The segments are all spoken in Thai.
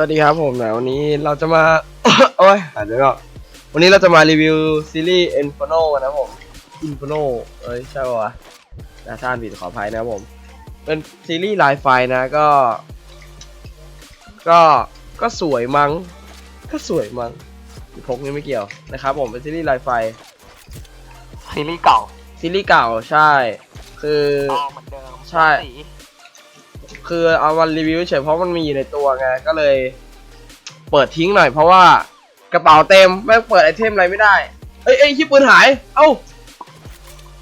วัสดีครับผมนะวันนี้เราจะมา โอ้ยอ่านเดี๋ยวก่อนวันนี้เราจะมารีวิวซีรีส์ Inferno กันนะครับผม Inferno เอ้ยใช่ป่าวะนะท่านผิดขออภัยนะครับผม เป็นซีรีส์ลายไฟนะก็ ก็ก็สวยมั้ง ก็สวยมั้งพกนี่ไม่เกี่ยวนะครับผมเป็นซีรีส์ลายไฟซีรีส์เก่าซีรีส์เก่าใช่ คืออ๋อเหมือนเดิมใช่สี คือเอามารีวิวเฉยเพราะมันมีอยู่ในตัวไงก็เลย เปิดทิ้งหน่อยเพราะว่ากระเป๋าเต็มแม่เปิดไอเทมอะไรไม่ได้เอ้ยเอ้ยที่ปืนหาย เอ้า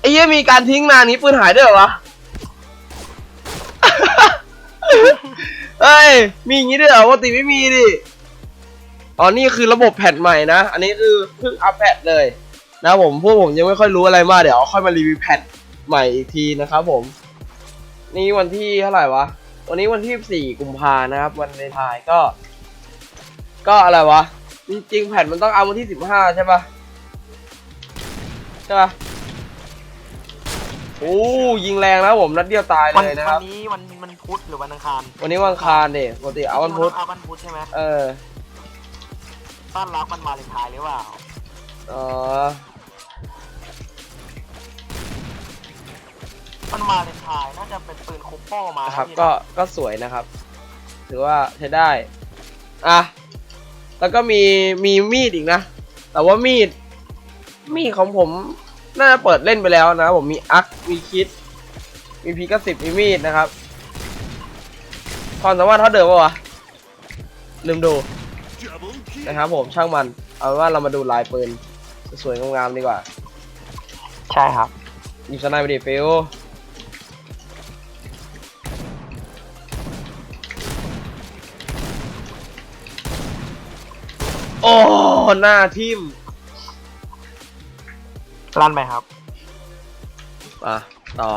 ไอ้เหี้ยมีการทิ้งนานนี้ปืนหายด้วยเหรอวะเอ้ยมีอย่างงี้ด้วยเหรอปกติไม่มีดิอ๋อนี่คือระบบแพทใหม่นะ อันนี้คือเพิ่งอัปแพทเลย นะผมพวกผมยังไม่ค่อยรู้อะไรมากเดี๋ยวค่อยมารีวิวแพทใหม่อีกทีนะครับผม นี่วันที่เท่าไหร่วะ วันนี้วันที่4กุมภานะครับ วันเลนไทายก็ ก็อะไรวะ จริงๆ แผ่นมันต้องเอาวันที่ 15 ใช่ปะใช่ปะโอ้ยิงแรงนะผมนัดเดียวตายวันเลยนะควัรับ นนี้วันมันพุธหรือวันอังคารวันนี้วันอังคารเด็ปกติเอาวันพุธเอาวันพุธใช่ไหมเออต้อนรับมันวาเลนไทน์หรือเปล่า อ๋อ มันวาเลนไทน์น่าจะเป็นปืนคุปโป้มานะครับพี่ก็ก็สวยนะครับ ถือว่าใช้ได้อะแล้วก็มีมีมีดอีกนะ แต่ว่ามีด มีดของผมน่าจะเปิดเล่นไปแล้วนะผมมีอักมีคิด มีพีกสิบมีมีดนะครับความสามารถเท่าเดิมปะวะลืมดูนะครับผมช่างมัน เอาเป็นว่าเรามาดูลายปืน สวยๆงามๆดีกว่า ใช่ครับหยิบสไนไปดิฟิว อ้หน้าทิมลั่นไหมครับ อะต่อ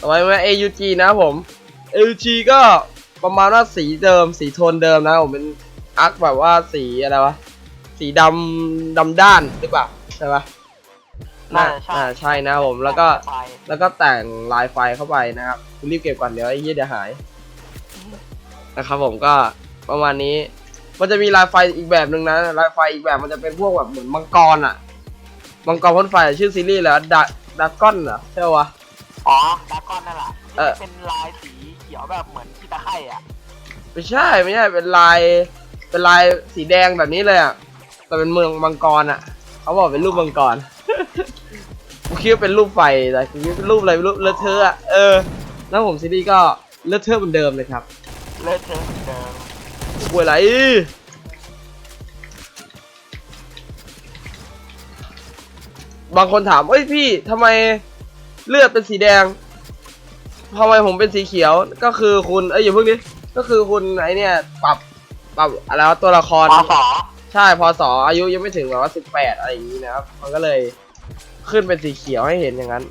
ต่อไปเป็น AUG นะครับผม AUG ก็ประมาณว่าสีเดิม สีโทนเดิมนะผมเป็นอาร์คแบบว่าสีอะไรวะ สีดำดำด้านหรือเปล่าใช่ปะน่าจะใช่อ่าใช่นะครับผมแล้วก็ไปแล้วก็แต่งลายไฟเข้าไปนะครับคุณรีบเก็บก่อนเดี๋ยวไอ้เหี้ยเดี๋ยวหาย นะครับผมก็ประมาณนี้ มันจะมีลายไฟอีกแบบหนึ่งนะลายไฟอีกแบบมันจะเป็นพวกแบบเหมือนมังกรอะมังกรพ่นไฟชื่อซีรีส์แล้วดักดักก้อนเหรอใช่ปะวะอ๋อดากอนนั่นแหละเออ ที่เป็นลายสีเขียวแบบเหมือนที่ตะไคร่อะไม่ใช่ไม่ใช่เป็นลายเป็นลายสีแดงแบบนี้เลยอะแต่เป็นเมืองมังกรอะเขาบอกเป็นรูปมังกรกูคิดว่าเป็นรูปไฟแต่กูคิดว่าเป็นรูปอะไรไม่รู้เลอะเทอะอะเออ แล้วผมซีรีส์ก็เลอะเทอะเหมือนเดิมเลยครับ เลิศเทอะเหมือนเดิม ป่วยอะไรบางคนถามเอ้ยพี่ทำไมเลือดเป็นสีแดงทำไมผมเป็นสีเขียว ก็คือคุณเอ้ยอย่าเพิ่งนี้ก็คือคุณไอเนี่ยปรับปรับอะไรวะตัวละครปสใช่พอสออายุยังไม่ถึงแบบว่าสิบแปดอะไรอย่างนี้นะครับ มันก็เลยขึ้นเป็นสีเขียวให้เห็นอย่างนั้น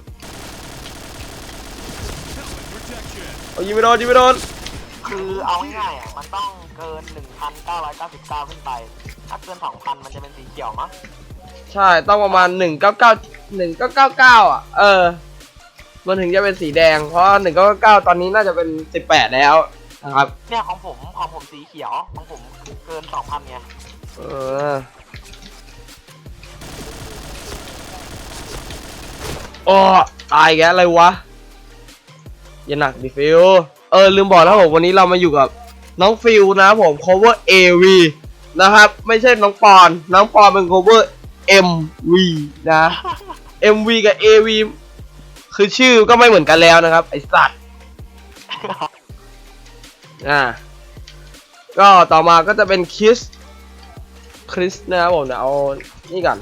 โอ้ยยิงไม่โดนยิงไม่โดน คือเอาง่ายๆอะมันต้องเกิน 1,999 ขึ้นไป ถ้าเกิน 2,000 มันจะเป็นสีเขียวมั้งใช่ต้องประมาณหนึ่งเก้าเก้าหนึ่งเก้าเก้าเก้าอะ เออ มันถึงจะเป็นสีแดง เพราะหนึ่งเก้าเก้าตอนนี้น่าจะเป็นสิบแปดแล้วนะครับ เนี่ยของผมของผมสีเขียวของผมเกิน 2,000ไงเออ โอ้ตายแกแล้วอะไรวะอย่าหนักดิฟิว เออลืมบอกแล้วผมวันนี้เรามาอยู่กับน้องฟิวนะผม cover AV นะครับ ไม่ใช่น้องปอน น้องปอนเป็น cover MV นะ MV กับ AV คือชื่อก็ไม่เหมือนกันแล้วนะครับ ไอสัตว์อ่าก็ต่อมาก็จะเป็นคิสคริสนะครับผมเดี๋ยวเอานี่ก่อน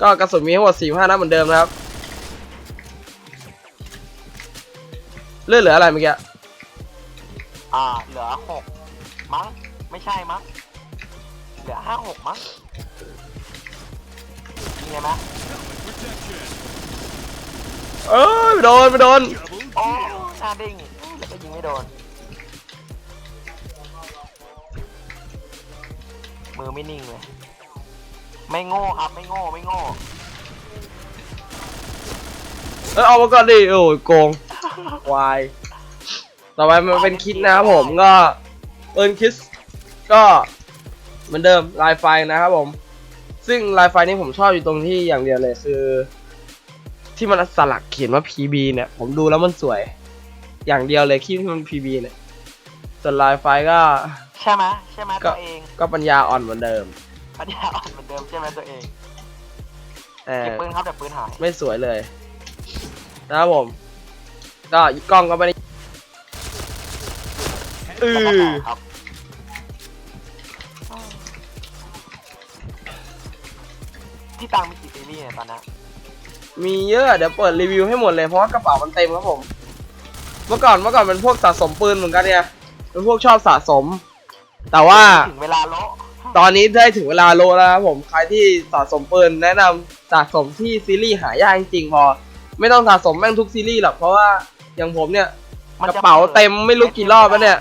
ก็กระสุนมีทั้งหมด4 5นัดเหมือนเดิมนะครับเลือดเหลืออะไรเมื่อกี้ อ่า เหลือ6มั้ง ไม่ใช่มั้ง เหลือ5 6มั้งยิงเลยไหมเอ้ยไม่โดนไม่โดน โอ้หน้าดิ้งแล้วก็ยิงไม่โดน มือไม่นิ่งเลย ไม่โง่ครับ ไม่โง่ไม่โง่ เออเอามาก่อนดิโอ้ยโกง วาย ต่อไปมันเป็นคิดนะครับผมก็เอิร์นคิสก็เหมือนเดิมลายไฟนะครับผม ซึ่งลายไฟนี้ผมชอบอยู่ตรงที่อย่างเดียวเลยคือ ที่มันสลักเขียนว่า PB เนี่ย ผมดูแล้วมันสวย อย่างเดียวเลยที่มัน PB เนี่ยส่วนลายไฟก็ใช่ไหมใช่ไหมก็ตัวเองก็ปัญญาอ่อนเหมือนเดิมปัญญาอ่อนเหมือนเดิมใช่ไหมตัวเองเออเก็บปืนครับเดี๋ยวปืนหายไม่สวยเลยนะครับผม ก็กล้องก็ไม่ได้ เออครับที่ตังมีกี่ซีรีส์เนี่ยตอนนี้มีเยอะเดี๋ยวเปิดรีวิวให้หมดเลยเพราะว่ากระเป๋ามันเต็มครับผม เมื่อก่อนเมื่อก่อนเป็นพวกสะสมปืนเหมือนกันเนี่ยเป็นพวกชอบสะสม แต่ว่าถึงเวลาโละตอนนี้ได้ถึงเวลาโลแล้วนะครับผมใครที่สะสมปืนแนะนำสะสมที่ซีรีส์หายากจริงๆพอ ไม่ต้องสะสมแม่งทุกซีรีส์หรอกเพราะว่าอย่างผมเนี่ยมันกระจะเป๋าเต็มไม่รู้กี่รอบแล้วเนี่ย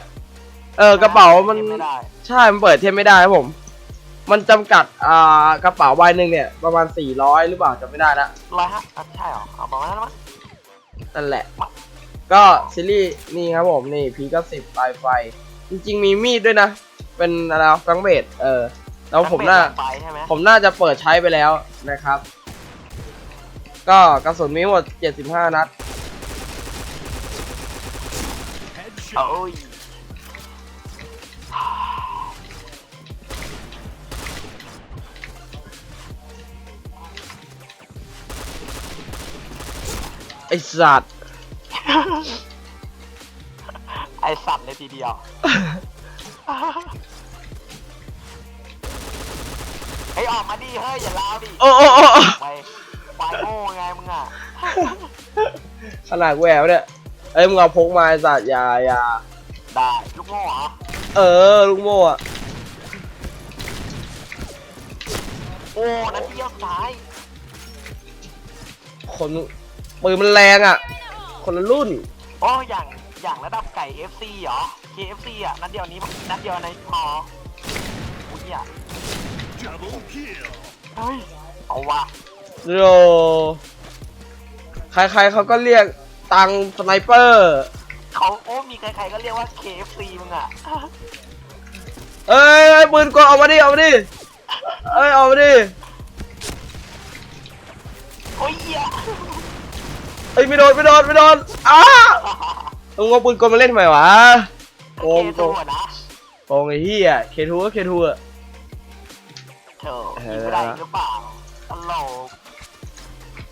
เออกระเป๋ามัน ไม่ได้ใช่มันเปิดเทียบไม่ได้ครับผม มันจำกัดอ่ากระเป๋าใบหนึ่งเนี่ย ประมาณ 400 หรือเปล่าจำไม่ได้ละร้อยห้าอะใช่เหรอเอาประมาณนั้นมั้ง นั่นแหละ ก็ซีรีส์นี่ครับผมนี่พีก็สิบปลายไฟ จริง ๆ มีมีดด้วยนะ เป็นอะไรวะฟังเบดเออ แล้วผมน่า ไปใช่ไหมผมน่าจะเปิดใช้ไปแล้วนะครับ ก็กระสุนมีหมด 75 นัด โอ้ย สัตว์ ไอสัตว์เลยทีเดียวเฮ้ยออกมาดิเฮ้ยอย่าลาวดิโอ้โอ้โอ้โอ้ไปไปโง่ไงมึงอะ ขนาดแหววเนี่ยเอ้ยมึงเอาพกมาไอ้สัตว์อย่าอย่าได้ลูกโง่เหรอ เออลูกโม่อะโอ้นั่นเดียวซ้าย คน ปืนมันแรงอะ คนละรุ่นโอ้อย่างอย่างระดับไก่ FC เหรอ KFC อะนัดเดียวนี้นัดเดียวในพออุ้ยอะ Double kill. เฮ้ยเอาว่ะโรใครๆเขาก็เรียกตังสไนเปอร์ เขาโอ้มีใครๆก็เรียกว่า KFC มึงอะ เอ้ยเอ้ยปืนกลเอามาดิเอามาดิเอ้ยเอามาดิ โอ้ยเหี้ย เอ้ยไม่โดนไม่โดนไม่โดนอ้ามึงเอาปืนกลมาเล่นทำไมวะโกงเคโกตังวนะโกงไอ้เหี้ยเคทูก็เคทูอะเธอยิงไม่ได้หรือเปล่าตลก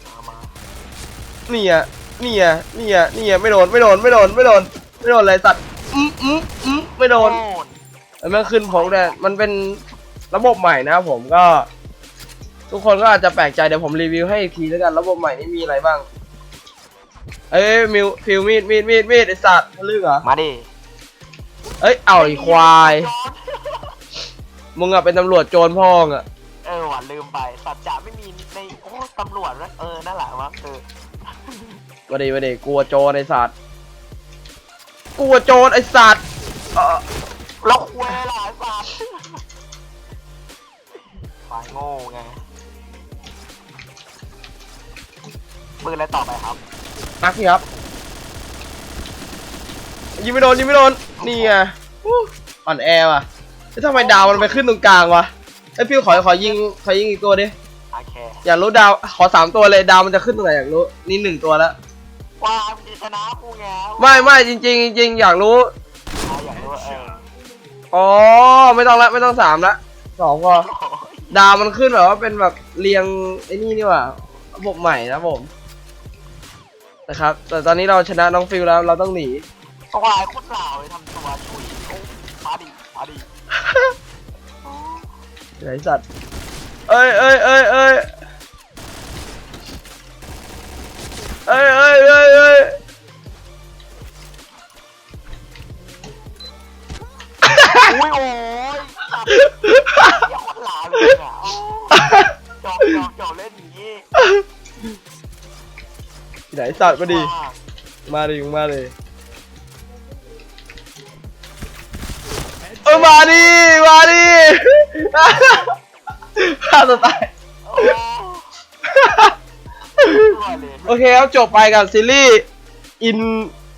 มามานี่อะนี่อะนี่อะนี่อะไม่โดนไม่โดนไม่โดนไม่โดนไม่โดนอะไรสัตว์อืมอืมอืมไม่โดนโน่นแล้วมันขึ้นพกเนี่ยมันเป็นระบบใหม่นะครับผมก็ ทุกคนก็อาจจะแปลกใจเดี๋ยวผมรีวิวให้อีกทีแล้วกัน ระบบใหม่นี่มีอะไรบ้าง เอ้ยมิวฟิวมีดมีดมีดมีดไอสัตว์ทะลึ่งเหรอมาดิเอ้ยเอาไอควาย มึงอะเป็นตำรวจโจรพ่องอะเออว่ะลืมไป สัจจะไม่มีในโอ้ตำรวจด้วยเออนั่นแหละวะเออมาดิมาดิกลัวโจรไอสัตว์กลัวโจรไอสัตว์เอ่อแล้วคุยหลายสัตว์ฝ่ายโง่ไงปืนอะไรต่อไปครับ นักพี่ครับยิงไม่โดนยิงไม่โดนนี่ไงอู้อ่อนแอว่ะแล้วทำไมดาวมันไปขึ้นตรงกลางวะไอยพี่ขอขอยิงขอยิงอีกตัวดิโอเคอยากรู้ดาวขอสามตัวเลยดาวมันจะขึ้นตรงไหนอยากรู้นี่หนึ่งตัวแล้วว่ามันจะชนะกูไงไม่ไม่จริงจริงๆจริงๆอยากรู้เอาอยากรู้ว่าเอออ๋อไม่ต้องละไม่ต้องสามละสองพอโอ้ยดาวมันขึ้นแบบว่าเป็นแบบเรียงไอ้นี่นี่หว่าระบบใหม่นะผม นะครับ แต่ตอนนี้เราชนะน้องฟิลแล้วเราต้องหนีวายโคตรเหล่าเลยทำตัวช่วยโอ้มาดิมาดิโอ้ไหนสัตว์เอ้ยเอ้ยเอ้ยเอ้ย ไหนสัตว์มาดิมาดิมึงมาดิเออมาดิมาดิฆ่าตัวตายโอเคครับจบไปกับซีรีส์อิน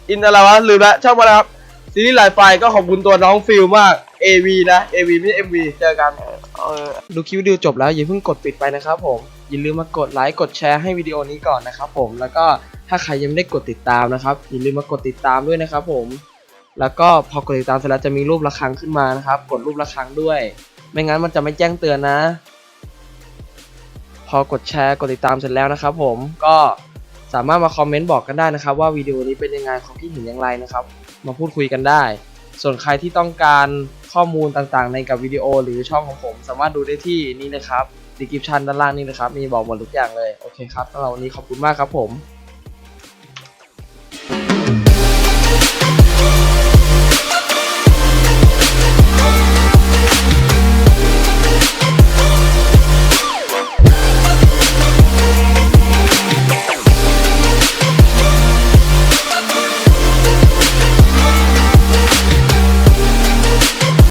อินอะไรวะลืมละช่างมาแล้วครับซีรีส์ไลฟ์ไฟก็ขอบคุณตัวน้องฟิลมาก AV นะ AV ไม่ใช่ MV เจอกัน เออดูคิวดีโอจบแล้วอย่าเพิ่งกดปิดไปนะครับผม อย่าลืมมากดไลค์กดแชร์ให้วิดีโอนี้ก่อนนะครับผมแล้วก็ถ้าใครยังไม่ได้กดติดตามนะครับอย่าลืมมากดติดตามด้วยนะครับผมแล้วก็พอกดติดตามเสร็จแล้วจะมีรูประฆังขึ้นมานะครับ กดรูประฆังด้วย ไม่งั้นมันจะไม่แจ้งเตือนนะ พอกดแชร์กดติดตามเสร็จแล้วนะครับ ผมก็สามารถมาคอมเมนต์บอกกันได้นะครับ ว่าวิดีโอนี้เป็นยังไงความคิดเห็นอย่างไรนะครับ มาพูดคุยกันได้ ส่วนใครที่ต้องการข้อมูลต่างๆ ในกับวิดีโอหรือช่องของผม สามารถดูได้ที่นี่นะครับ ดีคริปชันด้านล่างนี่นะครับ มีบอกหมดทุกอย่างเลย โอเคครับสำหรับวันนี้ขอบคุณมากครับผม